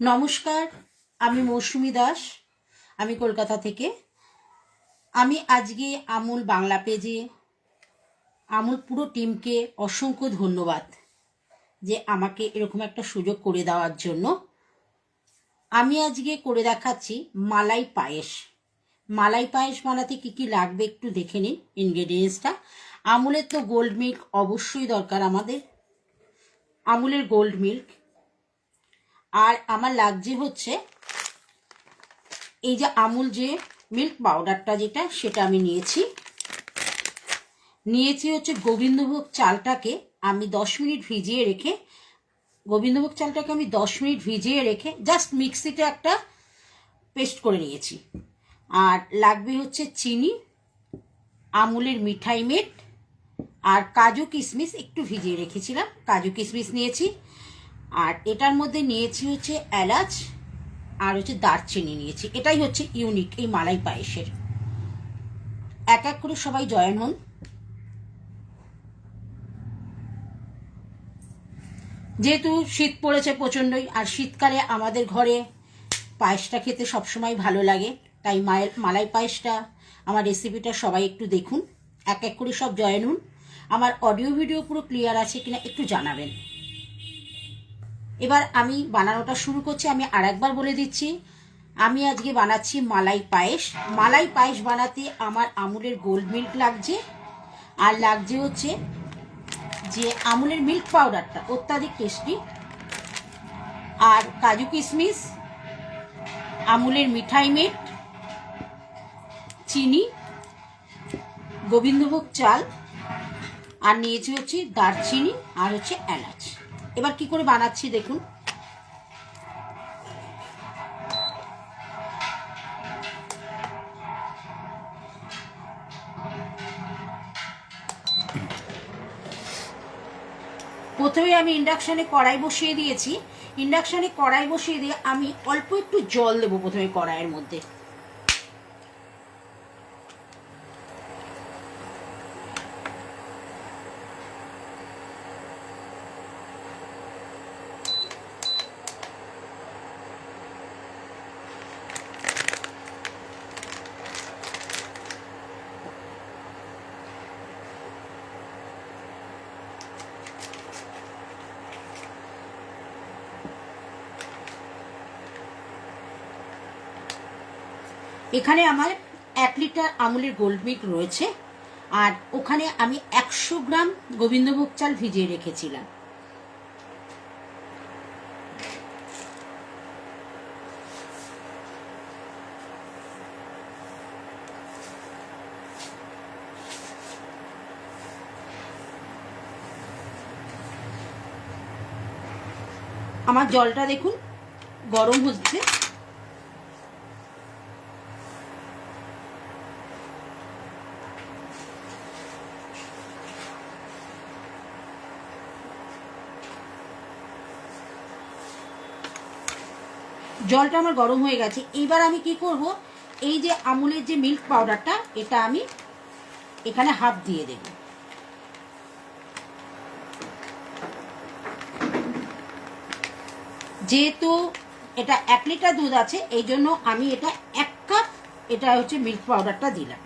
নমস্কার, আমি মৌসুমি দাস, আমি কলকাতা থেকে। আমি আজকে আমুল বাংলা পেজে, আমুল পুরো টিমকে অসংখ্য ধন্যবাদ যে আমাকে এরকম একটা সুযোগ করে দেওয়ার জন্য। আমি আজকে করে দেখাচ্ছি মালাই পায়েস। মালাই পায়েস বানাতে কী কী লাগবে একটু দেখে নিন ইনগ্রেডিয়েন্টসটা আমুলের তো গোল্ড মিল্ক অবশ্যই দরকার আমাদের। আমুলের গোল্ড মিল্ক আর আমার লাগছে হচ্ছে এই যে আমুল যে মিল্ক পাউডারটা যেটা, সেটা আমি নিয়েছি। নিয়েছি হচ্ছে গোবিন্দভোগ চালটাকে আমি দশ মিনিট ভিজিয়ে রেখে, গোবিন্দভোগ চালটাকে আমি দশ মিনিট ভিজিয়ে রেখে জাস্ট মিক্সিতে একটা পেস্ট করে নিয়েছি। আর লাগবে হচ্ছে চিনি, আমুলের মিঠাই মেট, আর কাজু কিশমিশ একটু ভিজিয়ে রেখেছিলাম। কাজু কিশমিশ নিয়েছি আর এটার মধ্যে নিয়েছি হচ্ছে এলাচ আর হচ্ছে দারচিনি নিয়েছি। এটাই হচ্ছে ইউনিক এই মালাই পায়েসের। এক এক করে সবাই জয়েন হন। যেহেতু শীত পড়েছে প্রচণ্ডই, আর শীতকালে আমাদের ঘরে পায়েসটা খেতে সবসময় ভালো লাগে, তাই মায়ের মালাই পায়েসটা, আমার রেসিপিটা সবাই একটু দেখুন। এক এক করে সব জয়েন হন। আমার অডিও ভিডিও পুরো ক্লিয়ার আছে কিনা একটু জানাবেন। এবার আমি বানানোটা শুরু করছি, আমি আর একবার বলে দিচ্ছি। আমি আজকে বানাচ্ছি মালাই পায়েস। মালাই পায়েস বানাতে আমার আমুলের গোল্ড মিল্ক লাগছে। আর লাগছে হচ্ছে যে আমুলের মিল্ক পাউডারটা অত্যাধিক টেস্টি আর কাজু কিশমিশ, আমুলের মিঠাই মেট চিনি, গোবিন্দভোগ চাল, আর নিয়েছি হচ্ছে দারচিনি আর হচ্ছে এলাচ। এবার কি করে বানাচ্ছি দেখুন। প্রথমে আমি ইন্ডাকশানে কড়াই বসিয়ে দিয়েছি। ইন্ডাকশানে কড়াই বসিয়ে দিয়ে আমি অল্প একটু জল দেবো প্রথমে কড়াইয়ের মধ্যে। এখানে আমার এক লিটার আমুলের গোল্ড রয়েছে, আর ওখানে আমি একশো গ্রাম গোবিন্দভোগ চাল ভিজিয়ে রেখেছিলাম। আমার জলটা দেখুন, গরম হচ্ছে। জলটা আমার গরম হয়ে গেছে। এবার আমি কি করব? এই যে আমুলের যে মিল্ক পাউডারটা এটা আমি এখানে হাফ দিয়ে দেব। যেহেতু এটা এক লিটার দুধ আছে এই জন্য আমি এটা এক কাপ এটা হচ্ছে মিল্ক পাউডারটা দিলাম।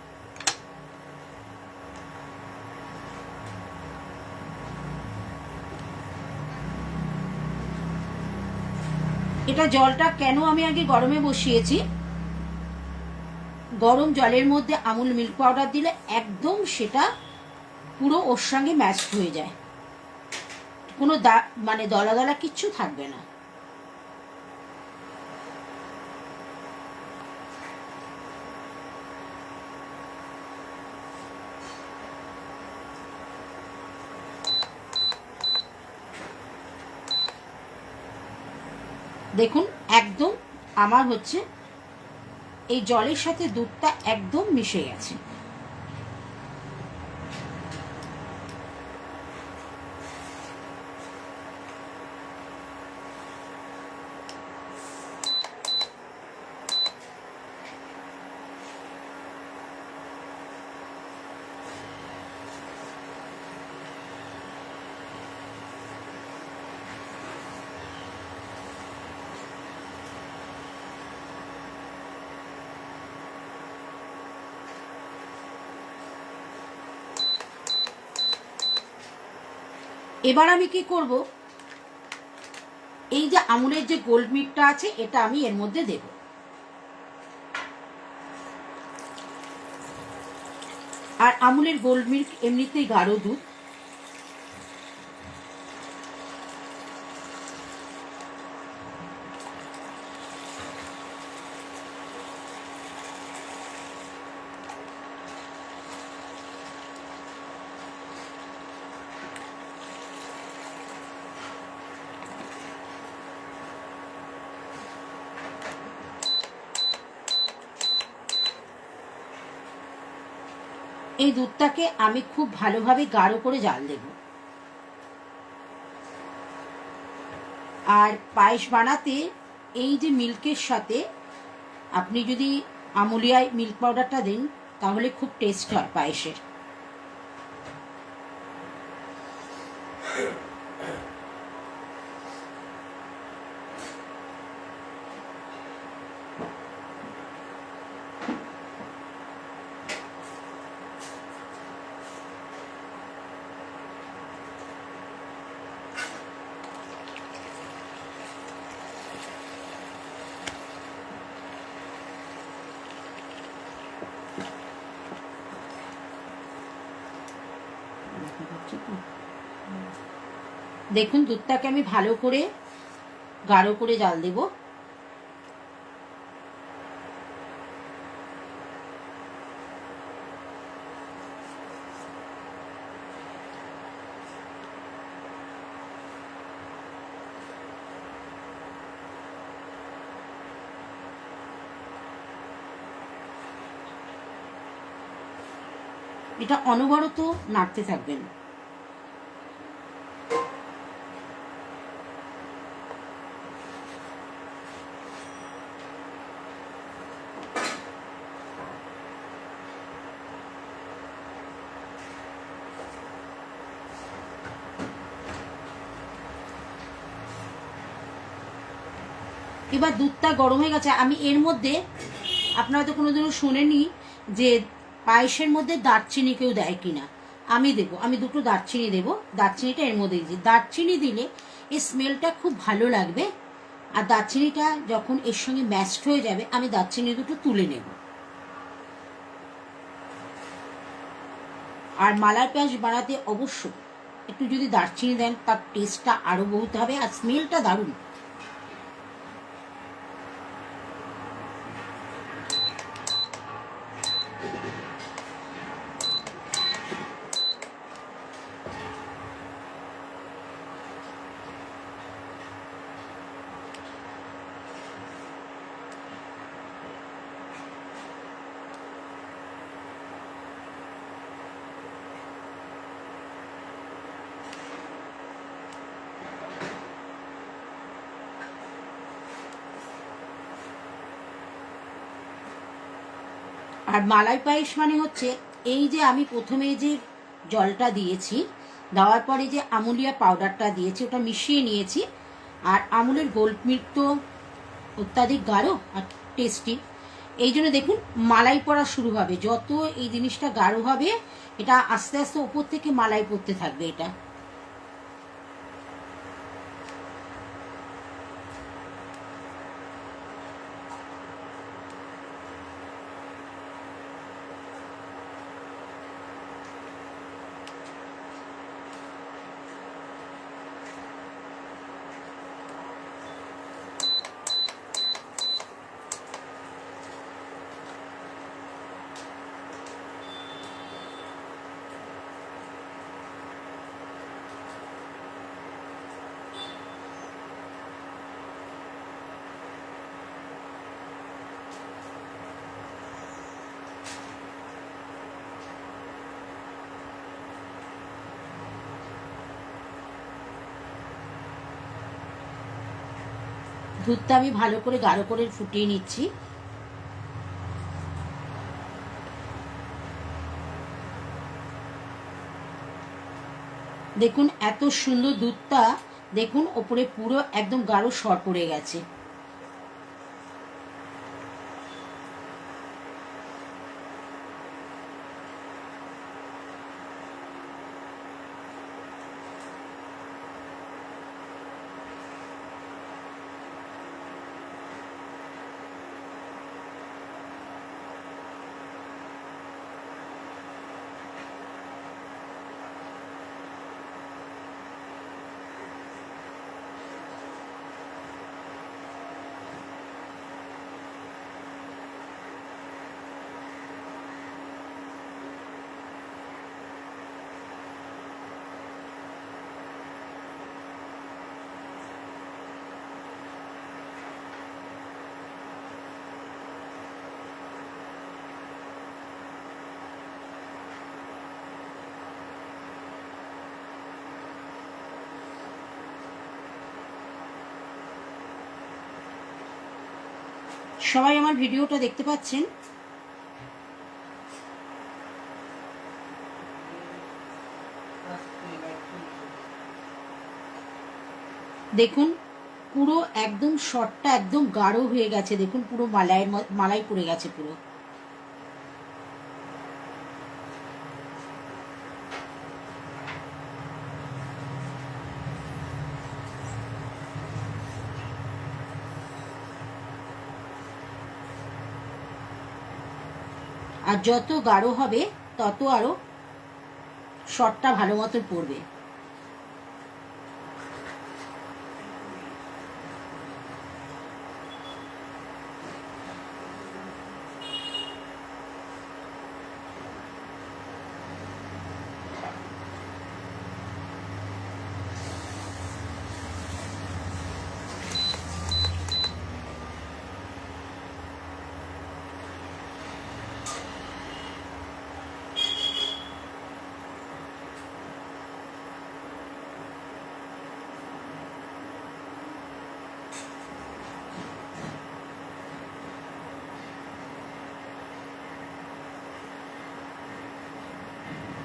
এটা জলটা কেন আমি আগে গরমে বসিয়েছি? গরম জলের মধ্যে আমুল মিল্ক পাউডার দিলে একদম সেটা পুরো ওর সঙ্গে ম্যাচ হয়ে যায়। কোনো দা মানে দলা দলা কিচ্ছু থাকবে না। দেখুন একদম আমার হচ্ছে এই জলের সাথে দুধটা একদম মিশে গেছে। এবার আমি কি করব? এই যে আমুলের যে গোল্ড মিটটা আছে, এটা আমি এর মধ্যে দেব। আর আমুলের গোল্ড মিল্ক এমনিতেই গাঢ় দুধ। এই দুধটাকে আমি খুব ভালোভাবে গাঢ় করে জাল দেব। আর পায়েস বানাতে এই যে মিল্কের সাথে আপনি যদি আমুলিয়ায় মিল্ক পাউডারটা দেন, তাহলে খুব টেস্ট হয় পায়েসের। দেখুন দুধটাকে আমি ভালো করে গাঢ় করে জাল দেব। এটা অনবরত নাড়তে থাকবেন। এবার দুধটা গরম হয়ে গেছে। আমি এর মধ্যে, আপনারা তো কোনোদিনও শোনেনি যে পায়েসের মধ্যে দারচিনি কেউ দেয় কিনা। আমি দেব, আমি দুটো দারচিনি দেব। দারচিনিটা এর মধ্যে দিই দারচিনি দিলে এই স্মেলটা খুব ভালো লাগবে। আর দারচিনিটা যখন এর সঙ্গে ম্যাশড হয়ে যাবে, আমি দারচিনি দুটো তুলে নেব। আর মালার পেঁয়াজ বানাতে অবশ্যই একটু যদি দারচিনি দেন, তার টেস্টটা আরও বহুত হবে। আর স্মেলটা দারুণ। আর মালাই পায়েস মানে হচ্ছে এই যে আমি প্রথমে যে জলটা দিয়েছি, দেওয়ার পরে যে আমুলিয়া পাউডারটা দিয়েছি, ওটা মিশিয়ে নিয়েছি। আর আমুলের গোল্ড মিল্ক তো অত্যাধিক গাঢ় আর টেস্টি এই জন্য দেখুন, মালাই পড়া শুরু হবে। যত এই জিনিসটা গাঢ় হবে, এটা আস্তে আস্তে ওপর থেকে মালাই পড়তে থাকবে এটা। দুধটা আমি ভালো করে গাঢ় করে ফুটিয়ে নিচ্ছি। দেখুন, এত সুন্দর দুধটা, দেখুন, ওপরে পুরো একদম গাঢ় সর পড়ে গেছে। সবাই আমার ভিডিওটা দেখতে পাচ্ছেন? দেখুন, পুরো একদম শর্টটা একদম গাঢ় হয়ে গেছে। দেখুন, পুরো মালায় মালাই পড়ে গেছে পুরো। আর যত গাঢ় হবে তত আরও শটটা ভালো মতো পড়বে।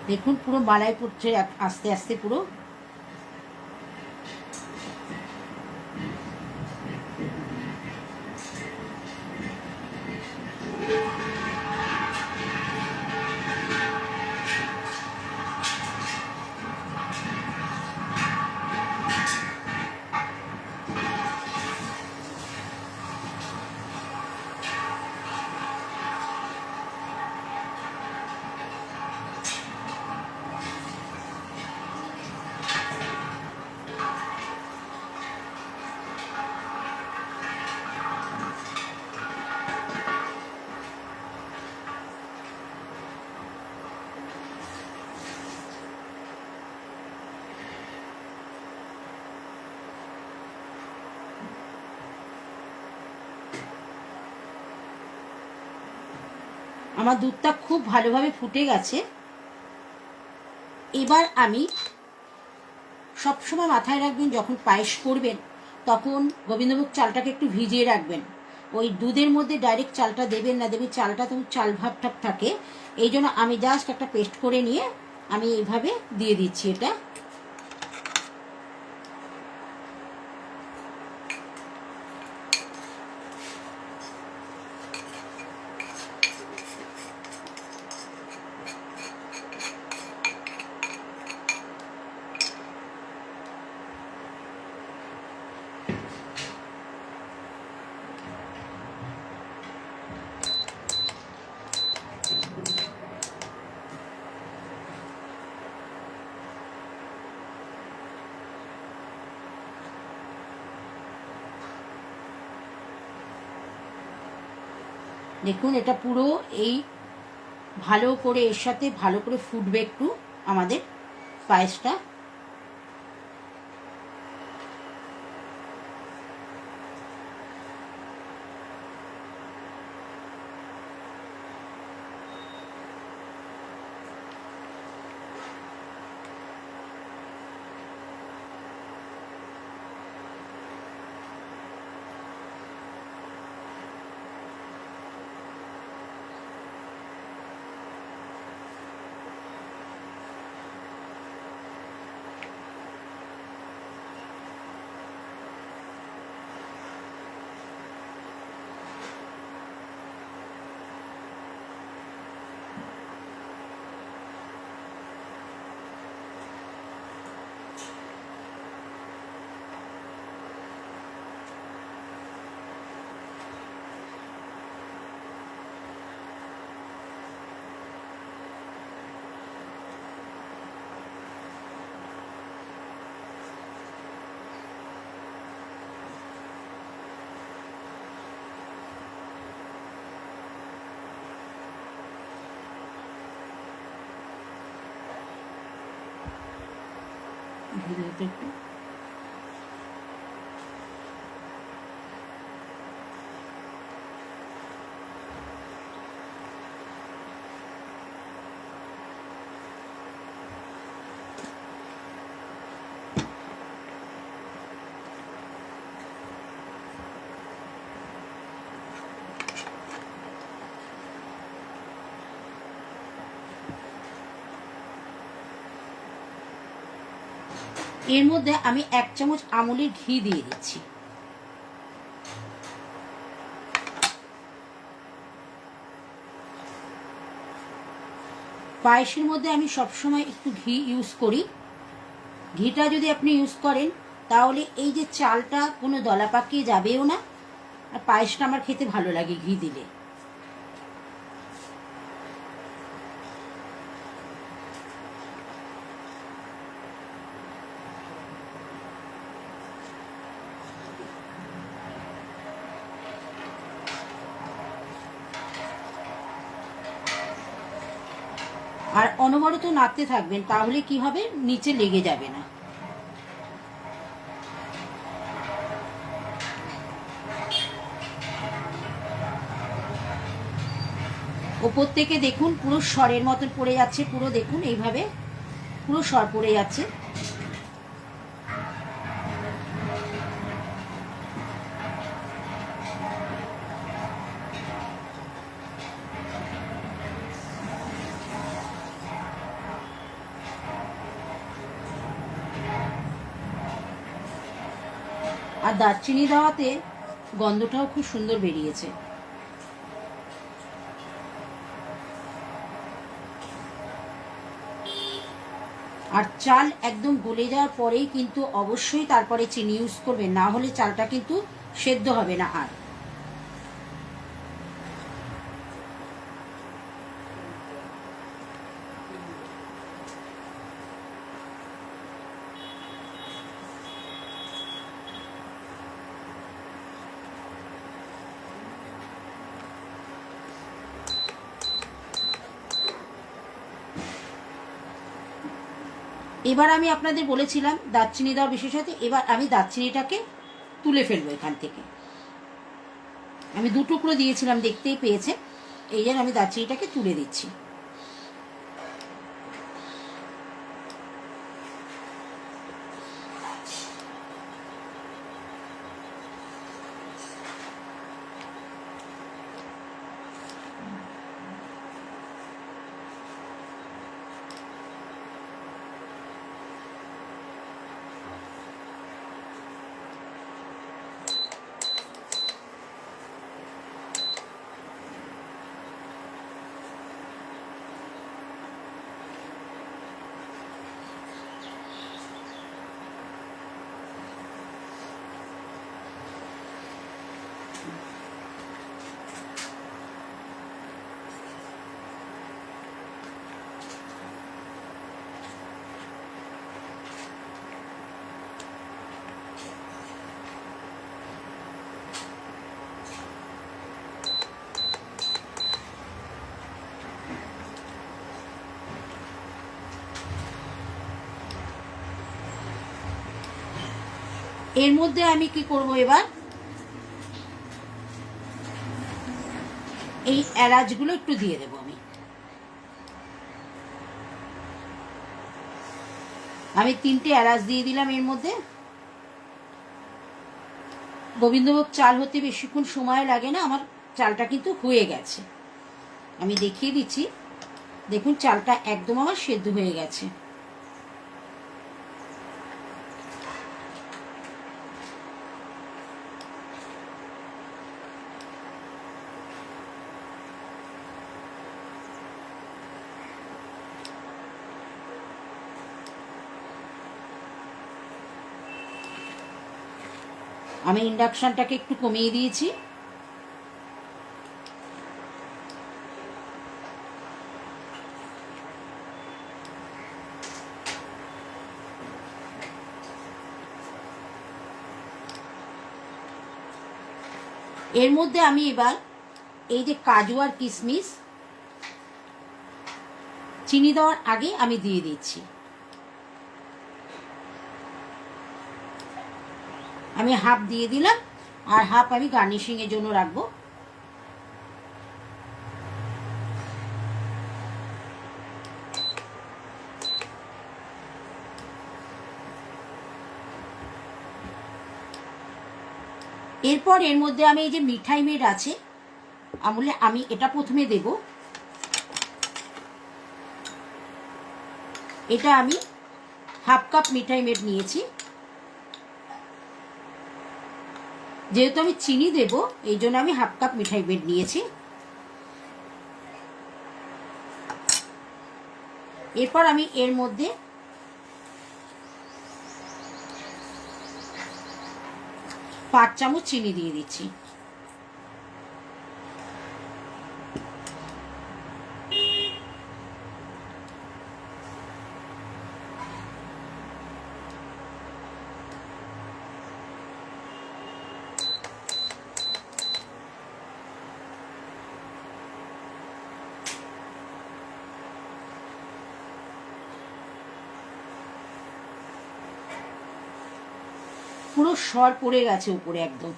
দেখুন পুরো মালাই পড়ছে আস্তে আস্তে পুরো। আমার দুধটা খুব ভালোভাবে ফুটে গেছে। এবার আমি সবসময় মাথায় রাখবেন, যখন পায়েস করবেন, তখন গোবিন্দভোগ চালটাকে একটু ভিজিয়ে রাখবেন। ওই দুধের মধ্যে ডাইরেক্ট চালটা দেবেন না দেবেন, চালটা তখন চাল ভাব থাকে। এই জন্য আমি জাস্ট একটা পেস্ট করে নিয়ে আমি এইভাবে দিয়ে দিচ্ছি এটা। দেখুন এটা পুরো এই ভালো করে এর সাথে ভালো করে ফুটবে একটু আমাদের পায়েসটা। ভিডিওতে একটু এর মধ্যে আমি এক চামচ আমুলের ঘি দিয়ে দিচ্ছি। পায়েসের মধ্যে আমি সবসময় একটু ঘি ইউজ করি। ঘিটা যদি আপনি ইউজ করেন, তাহলে এই যে চালটা কোনো দলা পাকিয়ে যাবেও না। আর পায়েসটা আমার খেতে ভালো লাগে ঘি দিলে আর অনবরত নাড়তে থাকবেন, তাহলে কি হবে? নিচে লেগে যাবে না। ওপর থেকে দেখুন, পুরো স্বরের মতন পড়ে যাচ্ছে, পুরো দেখুন, এইভাবে পুরো স্বর পড়ে যাচ্ছে। দারচিনি দেওয়াতে গন্ধটাও খুব সুন্দর বেরিয়েছে। আর চাল একদম গলে যাওয়ার পরেই কিন্তু অবশ্যই তারপরে চিনি ইউজ করবে না হলে চালটা কিন্তু সেদ্ধ হবে না আর। এবার আমি আপনাদের বলেছিলাম দারচিনি দেওয়া বিশেষত এবার আমি দারচিনিটাকে তুলে ফেলব এখান থেকে। আমি দু টুকরো দিয়েছিলাম, দেখতেই পেয়েছে এই জন্য আমি দারচিনিটাকে তুলে দিচ্ছি। এর মধ্যে আমি কি করব এবার? এই এলাচগুলো একটু দিয়ে দেবো আমি। আমি তিনটে এলাচ দিয়ে দিলাম এর মধ্যে। গোবিন্দভোগ চাল হতে বেশিক্ষণ সময় লাগে না, আমার চালটা কিন্তু হয়ে গেছে। আমি দেখিয়ে দিচ্ছি। দেখুন, চালটা একদম আমার সেদ্ধ হয়ে গেছে। আমি ইন্ডাকশনটাকে একটু কমিয়ে দিয়েছি। এর মধ্যে আমি এবার এই যে কাজু আর কিশমিশ চিনি দেওয়ার আগে আমি দিয়ে দিচ্ছি। আমি হাফ দিয়ে দিলাম, আর হাফ আমি গার্নিশিং এর জন্য রাখব। এরপর এর মধ্যে আমি এই যে মিঠাই মেড আছে, আমলে আমি এটা প্রথমে দেব। এটা আমি হাফ কাপ মিঠাই মেড নিয়েছি। যেহেতু আমি চিনি দেব, এই জন্য আমি হাফ কাপ মিঠাই বেড নিয়েছি। এরপর আমি এর মধ্যে পাঁচ চামচ চিনি দিয়ে দিচ্ছি পুরো সর পড়ে গেছে উপরে একদম।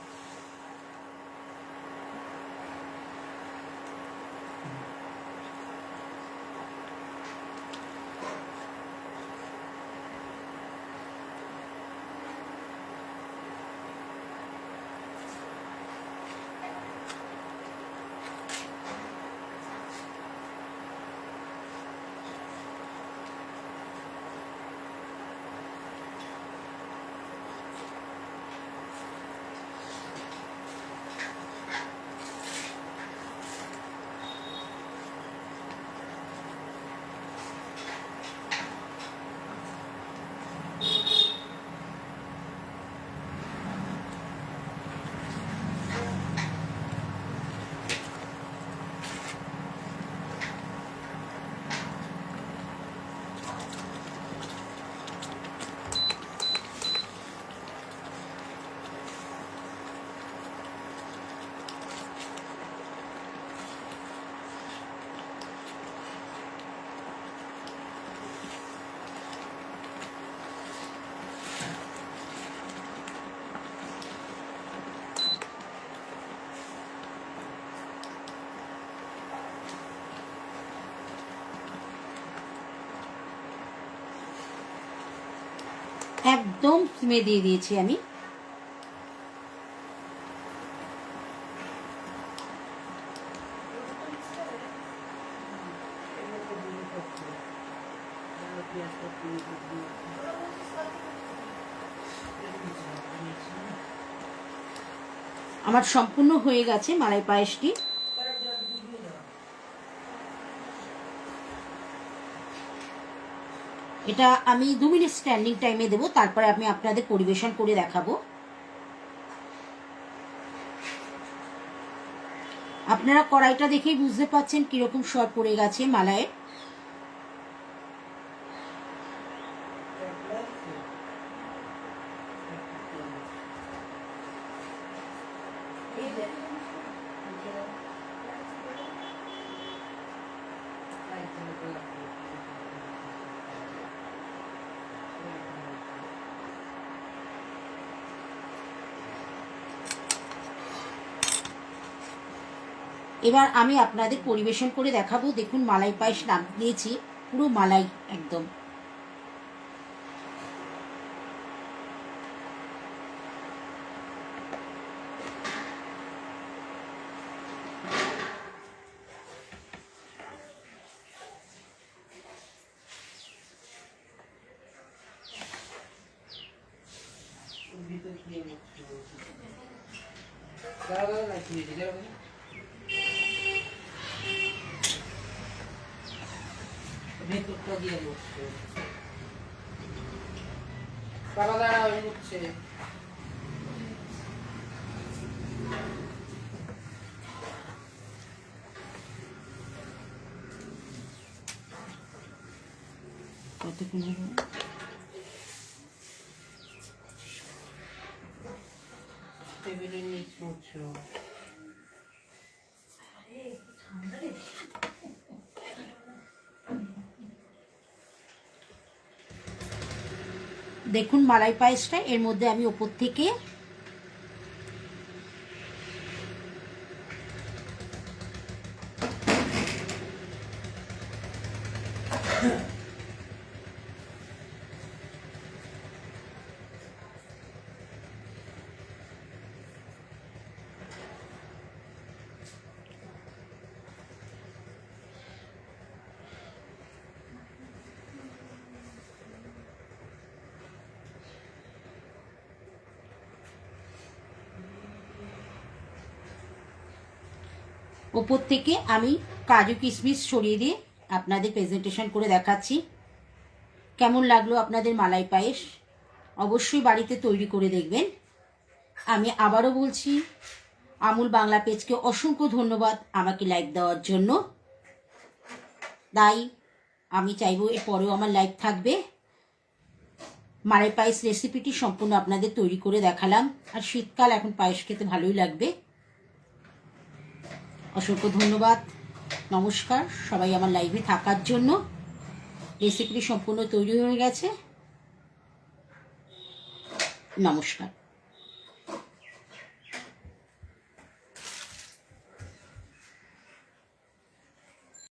একদম সিমে দিয়ে দিয়েছি আমি। আমার সম্পূর্ণ হয়ে গেছে মালাই পায়েসটি। এটা আমি দু মিনিট স্ট্যান্ডিং টাইমে দেবো, তারপরে আমি আপনাদের পরিবেশন করে দেখাবো। আপনারা কড়াইটা দেখেই বুঝতে পাচ্ছেন কীরকম সর পড়ে গেছে মালায়। এবার আমি আপনাদের পরিবেশন করে দেখাবো। দেখুন মালাই পায়েস নাম দিয়েছি। পুরো মালাই একদম। টেবিলের নিচ মুছছো দেখুন মালাই পায়েসটা এর মধ্যে আমি ওপর থেকে ওপর থেকে আমি কাজু কিশমিশ ছড়িয়ে দিয়ে আপনাদের প্রেজেন্টেশন করে দেখাচ্ছি। কেমন লাগল আপনাদের মালাই পায়েস? অবশ্যই বাড়িতে তৈরি করে দেখবেন। আমি আবারও বলছি, আমুল বাংলা পেজকে অসংখ্য ধন্যবাদ আমাকে লাইক দেওয়ার জন্য। তাই আমি চাইব এর পরেও আমার লাইক থাকবে। মালাই পায়েস রেসিপিটি সম্পূর্ণ আপনাদের তৈরি করে দেখালাম। আর শীতকাল এখন পায়েস খেতে ভালোই লাগবে। অসংখ্য ধন্যবাদ। নমস্কার সবাই আমার লাইভে থাকার জন্য। রেসিপিটি সম্পূর্ণ তৈরি হয়ে গেছে। নমস্কার।